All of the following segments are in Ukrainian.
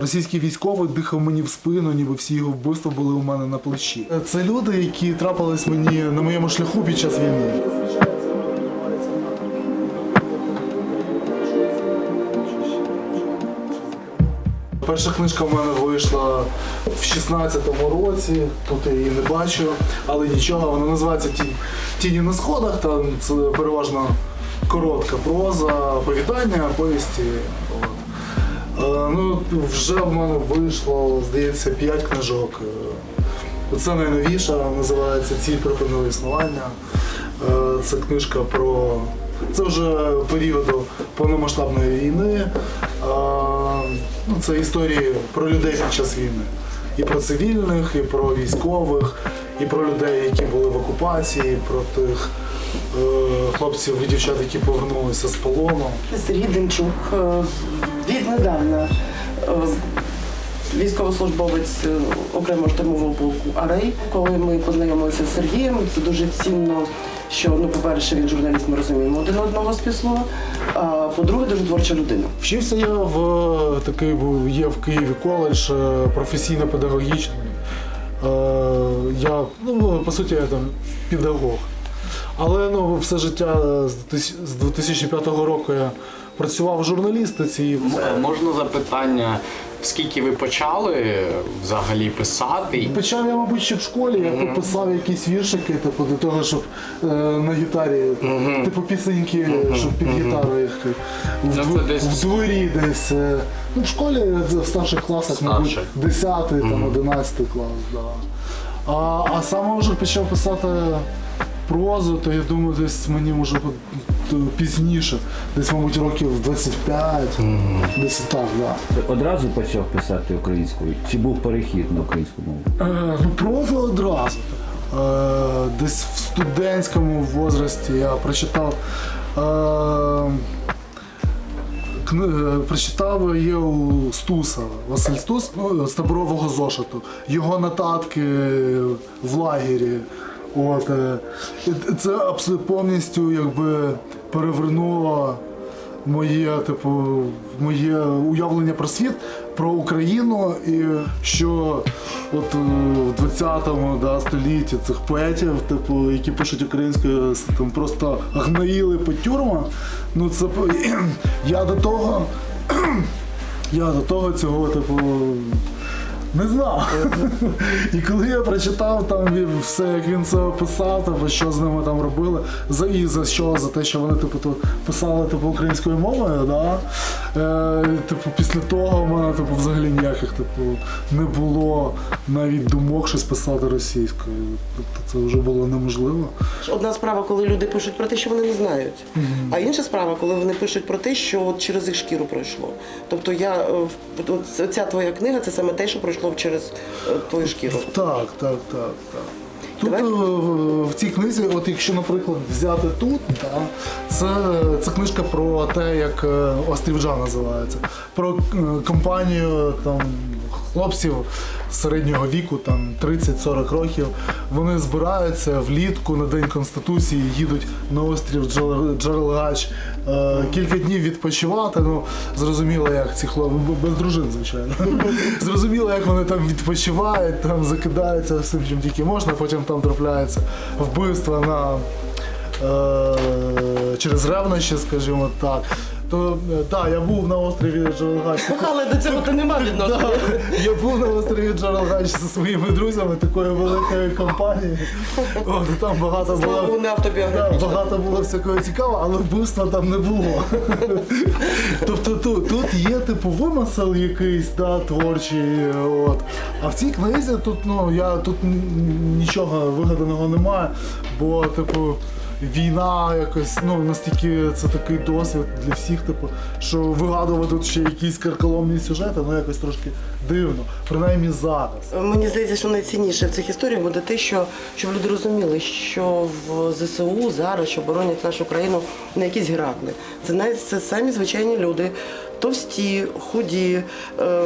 Російський військовий дихав мені в спину, ніби всі його вбивства були у мене на плечі. Це люди, які трапились мені на моєму шляху під час війни. Перша книжка в мене вийшла в 16-му році, тут я її не бачу, але нічого, вона називається Тіні на сходах, там це переважно коротка проза, оповідання, повісті. Е, Ну, вже в мене вийшло, здається, 5 книжок. Е, Це найновіша, називається Ціль припинили існування. Е, Це книжка про. Це вже періоду повномасштабної війни. Ну, це історії про людей під час війни. І про цивільних, і про військових, і про людей, які були в окупації, і про тих хлопців і дівчат, які повернулися з полону. Сергій Демчук е, віднедавна е, військовослужбовець е, окремого штурмового полку Арей. Коли ми познайомилися з Сергієм, це дуже цінно, що ну, по-перше, він журналіст, ми розуміємо один одного з півслова, а по-друге, дуже творча людина. Вчився я в такий був є в Києві коледж е, професійно-педагогічний. Е, Я, ну, по суті, я там педагог. Але ну, все життя е, з 2005 року я працював в журналістиці. і Е, Можна запитання, скільки ви почали взагалі писати? Почав я, мабуть, ще в школі, я пописав якісь віршики, типу, для того, щоб е, на гітарі, типу пісеньки, щоб під гітару їх в, Ну, десь- в дворі десь. е, Ну, в школі в старших класах, мабуть, Старших. 10 там, 11 клас, да. А, а саме вже почав писати прозу, то я думаю, десь мені може бути пізніше, десь, мабуть, років 25, десь так, да. Одразу почав писати українською? Чи був перехід на українську мову? Е, Ну, проза одразу. Е, Десь в студентському возрасті я прочитав. е, е, Прочитав є у Стуса, Василь Стус, ну, з таборового зошиту. Його нотатки в лагері. От, е, це повністю якби перевернуло моє, типу, моє уявлення про світ, про Україну, і що от е, в 20-му да, столітті цих поетів, типу, які пишуть українською, там просто гноїли по тюрмах. Ну це я до того. Я до того цього, типу, не знав. І коли я прочитав там все, як він це описав, типу, що з ними там робили, за і за що, за те, що вони типу, писали типу, українською мовою, да? е, типу, після того в мене типу, взагалі ніяких типу, не було навіть думок щось писати російською. Тобто це вже було неможливо. Одна справа, коли люди пишуть про те, що вони не знають, а інша справа, коли вони пишуть про те, що от через їх шкіру пройшло. Тобто я е, ця твоя книга це саме те, що пройшло через е, твою шкіру. Так, так, так, так. Тут Давай. е, в- цій книзі, от якщо, наприклад, взяти тут, да, це, це книжка про те, як е, Острівджа називається, про компанію там, хлопців середнього віку, там 30-40 років. Вони збираються влітку на День Конституції, їдуть на острів Джерел- Джерелгач е, кілька днів відпочивати. Ну, зрозуміло, як ці хлопці, без дружин, звичайно. Зрозуміло, як вони там відпочивають, там закидаються всім, чим тільки можна, потім там трапляється вбивство на е, через ревнощі, скажімо так. То е, так, я був на острові Джерелгач. Але до цього ти не мав відношення. Я був на острові Джерелгач зі своїми друзями такої великої компанії. От, там багато було. багато було всякого цікавого, але вбивства там не було. Тобто тут, тут є типу вимисел якийсь да, творчий. От. А в цій книзі тут, ну, я, тут нічого вигаданого немає, бо, типу, війна якось, ну, настільки це такий досвід для всіх, типу, що вигадувати тут ще якісь карколомні сюжети, ну якось трошки дивно, принаймні зараз. Мені здається, що найцінніше в цих історіях буде те, що щоб люди розуміли, що в ЗСУ зараз, що боронять нашу країну, не якісь геракли. Це навіть це самі звичайні люди, товсті, худі, е,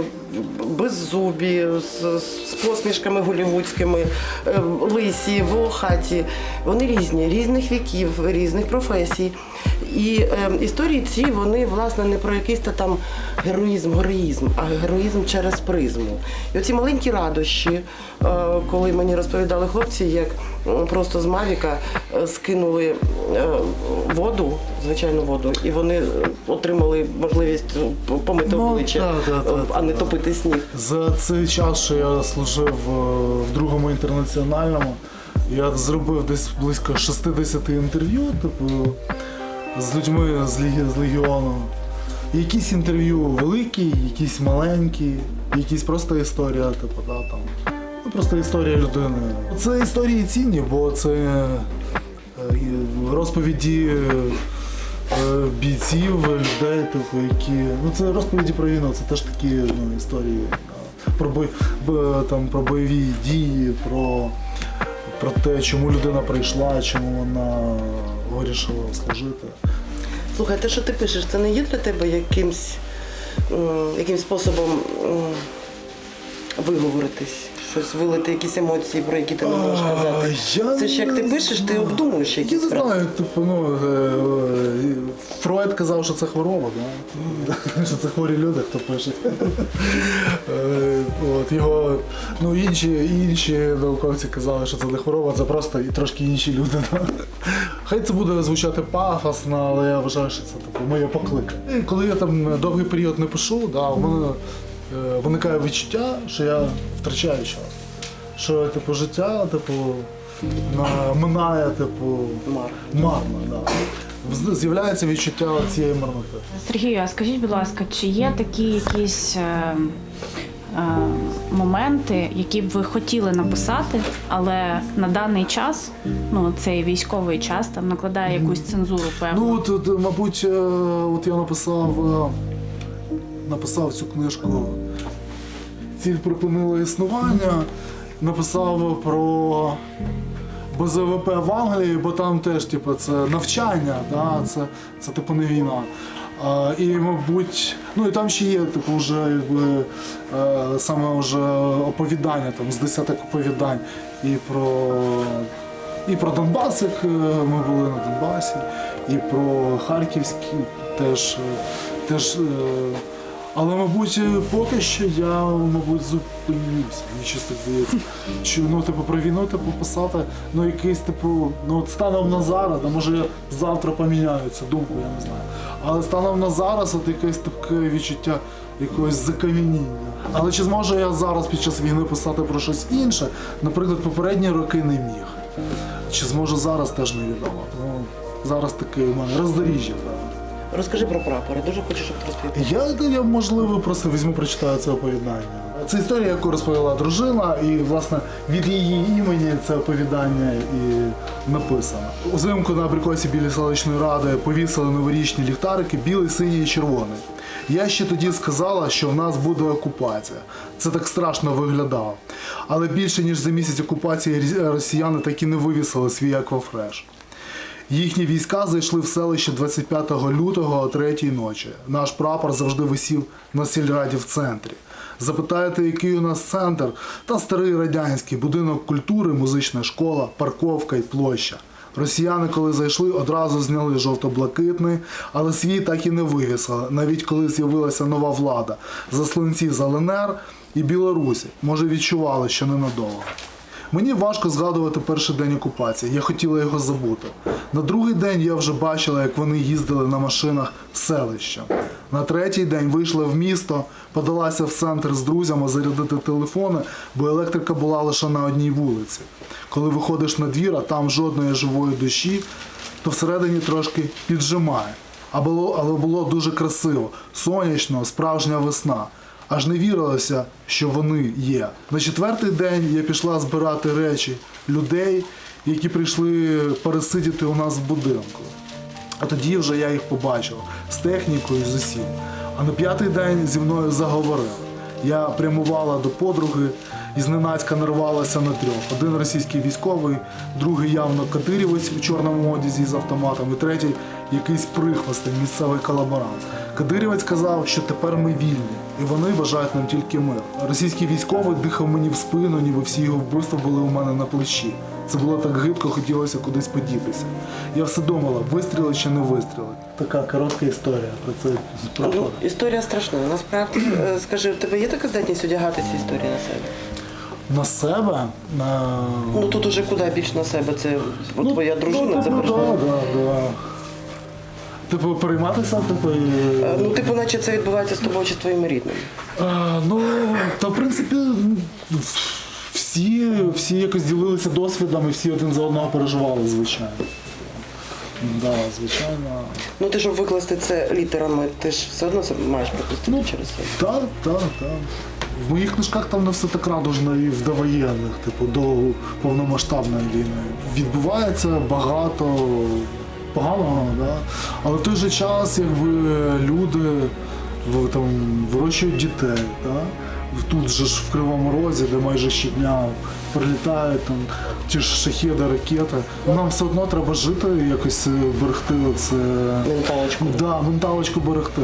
беззубі, з, посмішками голівудськими, е, лисі, волохаті. Вони різні, різних віків, різних професій. І е, історії ці вони власне не про якийсь там героїзм, героїзм, а героїзм через призму. І оці маленькі радощі, е, коли мені розповідали хлопці, як просто з Мавіка е, скинули е, воду, звичайну воду, і вони отримали можливість е, помити Ну, обличчя, так, так, е, а не топити сніг. За цей час, що я служив в другому інтернаціональному, я зробив десь близько 60 інтерв'ю, типу, з людьми з, Легі- з Легіону. Якісь інтерв'ю великі, якісь маленькі, якісь просто історія, типу, да, там. Просто історія людини. Це історії цінні, бо це е, розповіді е, бійців, людей, типу, які. Ну це розповіді про війну, це теж такі ну, історії е, про бой, там, про бойові дії, про, про те, чому людина прийшла, чому вона вирішила служити. Слухай, те, що ти пишеш, це не є для тебе якимсь, якимсь способом виговоритись, щось вилити якісь емоції, про які ти не можеш казати. я Це ж як ти пишеш, ти обдумуєш Я якісь не справи. знаю, типу, ну, е, е, Фройд казав, що це хвороба, да? що це хворі люди, хто пише. Е, От, його, ну, інші, інші науковці казали, що це не хвороба, це просто і трошки інші люди. Да? Хай це буде звучати пафосно, але я вважаю, що це типу, моє покликання. І коли я там довгий період не пишу, да, у мене виникає відчуття, що я втрачаю час. Що типу життя, типу, на- минає, типу, Марно. да. З- З'являється відчуття цієї марноти. Сергію, а скажіть, будь ласка, чи є такі якісь е, е, моменти, які б ви хотіли написати, але на даний час, ну цей військовий час там накладає якусь цензуру, певно? Ну, от, от, мабуть, е, от я написав, е, написав цю книжку Ціль припинила існування. Написав про БЗВП в Англії, бо там теж типу, це навчання, да? це, це типу не війна. А, і, мабуть, ну і там ще є типу, вже якби, е, саме вже оповідання, там, з десяток оповідань і про і про Донбас, як е, ми були на Донбасі, і про Харківський теж. теж е, але, мабуть, поки що я, мабуть, зупинюся. Мені щось так здається. Чи, ну, типу, про війну типу, писати, ну якийсь, типу, ну от станом на зараз, да, може я завтра поміняю цю думку, я не знаю. Але станом на зараз от якесь таке відчуття якогось закам'яніння. Але чи зможу я зараз під час війни писати про щось інше? Наприклад, попередні роки не міг. Чи зможу зараз теж невідомо. Ну, зараз таке у мене роздоріжжя. Розкажи про прапори. Дуже хочу, щоб ти розповів. Я, я можливо просто візьму, прочитаю це оповідання. Це історія, яку розповіла дружина, і власне від її імені це оповідання і написано. Узимку на абрикосі біля селищної ради повісили новорічні ліхтарики, білий, синій і червоний. Я ще тоді сказала, що в нас буде окупація. Це так страшно виглядало. Але більше ніж за місяць окупації росіяни так і не вивісили свій аквафреш. Їхні війська зайшли в селище 25 лютого о 3 ночі. Наш прапор завжди висів на сільраді в центрі. Запитаєте, який у нас центр? Та старий радянський будинок культури, музична школа, парковка і площа. Росіяни, коли зайшли, одразу зняли жовто-блакитний, але свій так і не вивісили, навіть коли з'явилася нова влада. Засланці з ЛНР і Білорусі. Може відчували, що ненадовго. Мені важко згадувати перший день окупації. Я хотіла його забути. На другий день я вже бачила, як вони їздили на машинах селища. На третій день вийшла в місто, подалася в центр з друзями зарядити телефони, бо електрика була лише на одній вулиці. Коли виходиш на двір, а там жодної живої душі, то всередині трошки піджимає. А було, але було дуже красиво, сонячно, справжня весна. Аж не вірилося, що вони є. На четвертий день я пішла збирати речі людей, які прийшли пересидіти у нас в будинку. А тоді вже я їх побачив з технікою з усім. А на п'ятий день зі мною заговорив. Я прямувала до подруги і зненацька нарвалася на трьох. Один російський військовий, другий явно катирівець у чорному одязі з автоматом, і третій якийсь прихвостень, місцевий колаборант. Кадирівець казав, що тепер ми вільні, і вони бажають нам тільки мир. Російський військовий дихав мені в спину, ніби всі його вбивства були у мене на плечі. Це було так гидко, хотілося кудись подітися. Я все думала, вистріли чи не вистріли. Така коротка історія про це Ну, історія страшна. Насправді, е, скажи, у тебе є така здатність одягати ці історії на себе? на себе. На... Ну тут уже куди більш на себе. Це от твоя дружина, ну, це ну, да, да, да. Типу, перейматися, типу. і- Е, Ну, типу, наче це відбувається з тобою чи з твоїми рідними. А, ну, та в принципі, ну, всі, всі якось ділилися досвідом і всі один за одного переживали, звичайно. Да, звичайно. Ну ти щоб викласти це літерами, ти ж все одно це маєш пропустити через себе. Так, так, так. В моїх книжках там не все так радужно і в довоєнних, типу, до повномасштабної війни. Відбувається багато поганого, да? але в той же час, якби люди там, вирощують дітей. Да? Тут же ж в Кривому Розі, де майже щодня прилітають там ті ж шахіди, ракети. Нам все одно треба жити і якось е, берегти це. Менталочку. Да, менталочку берегти.